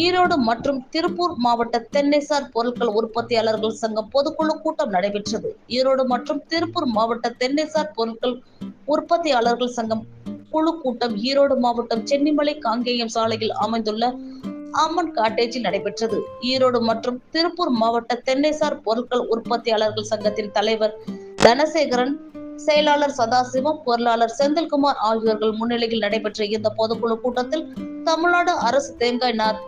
ஈரோடு மற்றும் திருப்பூர் மாவட்ட தென்னைசார் பொருட்கள் உற்பத்தியாளர்கள் சங்கம் பொதுக்குழு கூட்டம் நடைபெற்றது. ஈரோடு மற்றும் திருப்பூர் மாவட்ட தென்னைசார் பொருட்கள் உற்பத்தியாளர்கள் சங்கம் குழு கூட்டம் ஈரோடு மாவட்டம் சென்னிமலை காங்கேயம் சாலையில் அமைந்துள்ள அம்மன் காட்டேஜில் நடைபெற்றது. ஈரோடு மற்றும் திருப்பூர் மாவட்ட தென்னைசார் பொருட்கள் உற்பத்தியாளர்கள் சங்கத்தின் தலைவர் தனசேகரன் செயலாளர் சதாசிவம் பொருளாளர் செந்தில்குமார் ஆகியோர்கள் முன்னிலையில் நடைபெற்ற இந்த பொதுக்குழு கூட்டத்தில் தமிழ்நாடு அரசு தேங்காய் நார்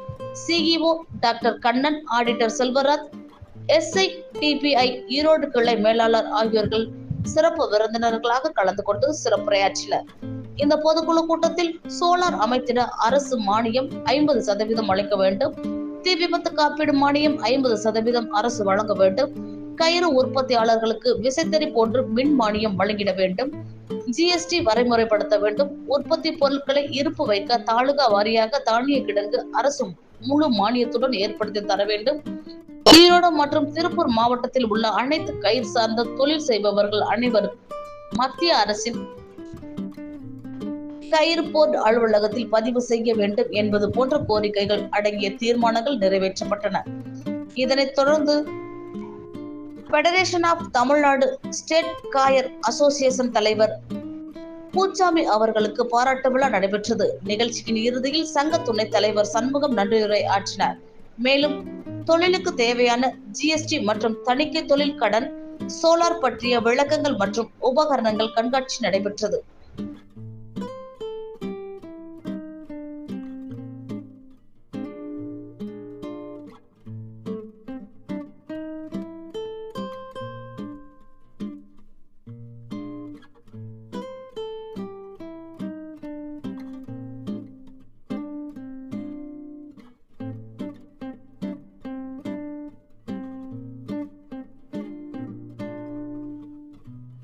CEO doctor Kannan auditor Selvaraj SIDBI Erode கிளை மேலாளர் ஆகியோர்கள் சிறப்பு விருந்தினர்களாக கலந்து கொண்டு சிறப்புரையாற்றினர். இந்த பொதுக்குழு கூட்டத்தில் சோலார் அமைத்திட அரசு மானியம் ஐம்பது சதவீதம் அளிக்க வேண்டும். தீ விபத்து காப்பீடு மானியம் ஐம்பது சதவீதம் அரசு வழங்க வேண்டும். கயிறு உற்பத்தியாளர்களுக்கு விசைத்தறி போன்று மின் மானியம் வழங்கிட வேண்டும். ஜிஎஸ்டி வரைமுறைப்படுத்த வேண்டும். உற்பத்தி பொருட்களை இருப்பு வைக்க தாலுகா வாரியாக தானிய கிடங்கு அரசும் முழு மானியத்துடன் ஏற்படுத்தி தர வேண்டும். ஈரோடு மற்றும் திருப்பூர் மாவட்டத்தில் உள்ள அனைத்து கயிறு சார்ந்த தொழில் செய்பவர்கள் அனைவரும் மத்திய அரசின் கயிறு போர்ட் அலுவலகத்தில் பதிவு செய்ய வேண்டும் என்பது போன்ற கோரிக்கைகள் அடங்கிய தீர்மானங்கள் நிறைவேற்றப்பட்டன. இதனைத் தொடர்ந்து federation of Tamil Nadu state coir association தலைவர் பூச்சாமி அவர்களுக்கு பாராட்டு விழா நடைபெற்றது. நிகழ்ச்சியின் இறுதியில் சங்க துணைத் தலைவர் சண்முகம் நன்றியுரை ஆற்றினார். மேலும் தொழிலுக்கு தேவையான ஜிஎஸ்டி மற்றும் தணிக்கை தொழில் கடன் சோலார் பற்றிய விளக்கங்கள் மற்றும் உபகரணங்கள் கண்காட்சி நடைபெற்றது.